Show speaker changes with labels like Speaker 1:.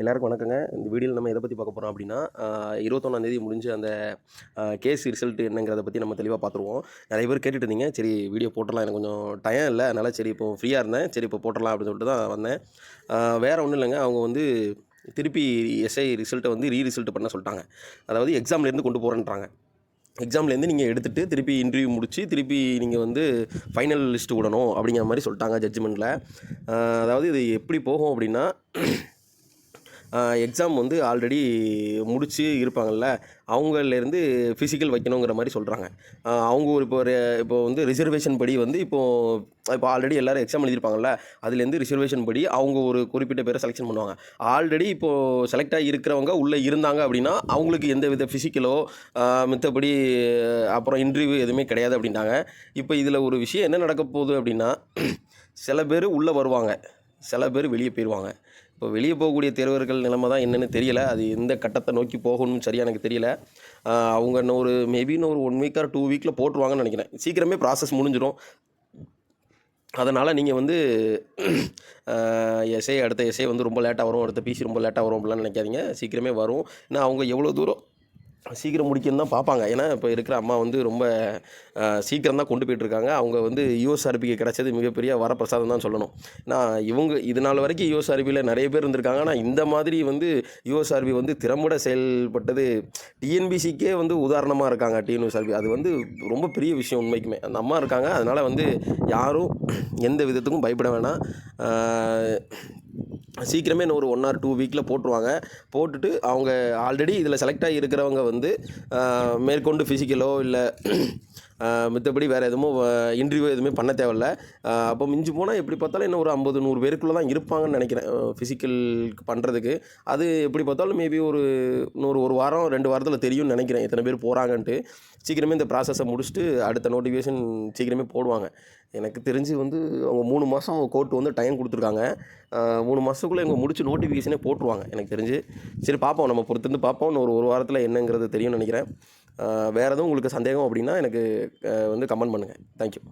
Speaker 1: எல்லாருக்கும் வணக்கங்க. இந்த வீடியோவில் நம்ம எதை பற்றி பார்க்க போகிறோம் அப்படின்னா இருபத்தொன்னாந்தேதி முடிஞ்ச அந்த கேஸ் ரிசல்ட் என்னங்கிறத பற்றி நம்ம தெளிவாக பார்த்துருவோம். நிறைய பேர் கேட்டுட்டு இருந்தீங்க. சரி வீடியோ போட்டுடலாம். எனக்கு கொஞ்சம் டைம் இல்லை. அதனால் சரி இப்போ ஃப்ரீயாக இருந்தேன். சரி இப்போ போட்டுடலாம் அப்படின்னு சொல்லிட்டு தான் வந்தேன். வேறு ஒன்றும் இல்லைங்க. அவங்க வந்து திருப்பி எஸ்ஐ ரிசல்ட்டை வந்து ரீ ரிசல்ட் பண்ண சொல்லிட்டாங்க. அதாவது எக்ஸாம்லேருந்து கொண்டு போகிறேன்றாங்க எக்ஸாம்லேருந்து நீங்கள் எடுத்துகிட்டு திருப்பி இன்டர்வியூ முடித்து திருப்பி நீங்கள் வந்து ஃபைனல் லிஸ்ட்டு விடணும் அப்படிங்கிற மாதிரி சொல்லிட்டாங்க ஜட்ஜ்மெண்ட்டில் அதாவது இது எப்படி போகும் அப்படின்னா எக்ஸாம் வந்து ஆல்ரெடி முடித்து இருப்பாங்கல்ல அவங்கலேருந்து ஃபிசிக்கல் வைக்கணுங்கிற மாதிரி சொல்கிறாங்க அவங்க ஒரு இப்போ ஒரு இப்போ வந்து ரிசர்வேஷன் படி வந்து இப்போது இப்போ ஆல்ரெடி எல்லோரும் எக்ஸாம் எழுதியிருப்பாங்கல்ல அதுலேருந்து ரிசர்வேஷன் படி அவங்க ஒரு குறிப்பிட்ட பேரை செலெக்ஷன் பண்ணுவாங்க. ஆல்ரெடி இப்போது செலக்ட் ஆகி இருக்கிறவங்க உள்ளே இருந்தாங்க அப்படின்னா அவங்களுக்கு எந்த வித ஃபிசிக்கலோ மித்தபடி அப்புறம் இன்டர்வியூ எதுவுமே கிடையாது அப்படின்ட்டாங்க. இப்போ இதில் ஒரு விஷயம் என்ன நடக்க போகுது அப்படின்னா சில பேர் உள்ளே வருவாங்க. சில பேர் வெளியே போயிடுவாங்க இப்போ வெளியே போகக்கூடிய தேர்வர்கள் நிலைமை தான் என்னென்னு தெரியலை. அது எந்த கட்டத்தை நோக்கி போகணும்னு சரியாக எனக்கு தெரியல. அவங்க இன்னும் ஒரு மேபி இன்னும் ஒரு ஒன் வீக் ஆர் டூ வீக்கில் போட்டுருவாங்கன்னு நினைக்கிறேன். சீக்கிரமே ப்ராசஸ் முடிஞ்சிடும். அதனால் நீங்கள் வந்து எஸ்ஐ அடுத்த எஸ்ஐ வந்து ரொம்ப லேட்டாக வரும் அடுத்த பிசி ரொம்ப லேட்டாக வரும் அப்படிலாம் நினைக்காதீங்க. சீக்கிரமே வரும். ஏன்னா அவங்க எவ்வளோ தூரம் சீக்கிரம் முடிக்கணும் தான் பார்ப்பாங்க. ஏன்னா இப்போ இருக்கிற அம்மா வந்து ரொம்ப சீக்கிரம் தான் கொண்டு போயிட்டுருக்காங்க. அவங்க வந்து யூஎஸ்ஆர்பிக்கு கிடச்சது மிகப்பெரிய வரப்பிரசாதம் தான் சொல்லணும். நான் இவங்க இது நாள் வரைக்கும் யூஎஸ்ஆர்பியில் நிறைய பேர் இருந்திருக்காங்க. ஆனால் இந்த மாதிரி வந்து யூஎஸ்ஆர்பி வந்து திறம்பட செயல்பட்டது டிஎன்பிசிக்கே வந்து உதாரணமாக இருக்காங்க டிஎன்யூஎஸ்ஆர்பி அது வந்து ரொம்ப பெரிய விஷயம் உண்மைக்குமே. அந்த அம்மா இருக்காங்க. அதனால் வந்து யாரும் எந்த விதத்துக்கும் பயப்பட வேணாம். சீக்கிரமே இன்னும் ஒரு ஒன் ஆர் டூ வீக்கில் போட்டுருவாங்க. போட்டுட்டு அவங்க ஆல்ரெடி இதில் செலக்ட் ஆகி இருக்கிறவங்க வந்து மேற்கொண்டு ஃபிசிக்கலோ இல்லை மித்தபடி வேறு எதுவும் இன்டர்வியூ எதுவுமே பண்ண தேவையில்ல. அப்போ மிஞ்சி போனால் எப்படி பார்த்தாலும் இன்னும் ஒரு ஐம்பது நூறு பேருக்குள்ளே தான் இருப்பாங்கன்னு நினைக்கிறேன். ஃபிசிக்கல் பண்ணுறதுக்கு அது எப்படி பார்த்தாலும் மேபி ஒரு இன்னொரு ஒரு வாரம் ரெண்டு வாரத்தில் தெரியும்னு நினைக்கிறேன். எத்தனை பேர் போகிறாங்கன்ட்டு சீக்கிரமே இந்த ப்ராசஸை முடிச்சுட்டு அடுத்த நோட்டிஃபிகேஷன் சீக்கிரமே போடுவாங்க. எனக்கு தெரிஞ்சு வந்து அவங்க மூணு மாதம் கோர்ட் வந்து டைம் கொடுத்துருக்காங்க. மூணு மாதத்துக்குள்ளே இவங்க முடிச்சு நோட்டிஃபிகேஷனே போட்டுருவாங்க எனக்கு தெரிஞ்சு. சரி பார்ப்போம். நம்ம பொறுத்திருந்து பார்ப்போம் இன்னும் ஒரு ஒரு வாரத்தில் என்னங்கிறது தெரியும்னு நினைக்கிறேன். வேறு எதுவும் உங்களுக்கு சந்தேகம் அப்படின்னா எனக்கு வந்து கமெண்ட் பண்ணுங்கள் தேங்க்யூ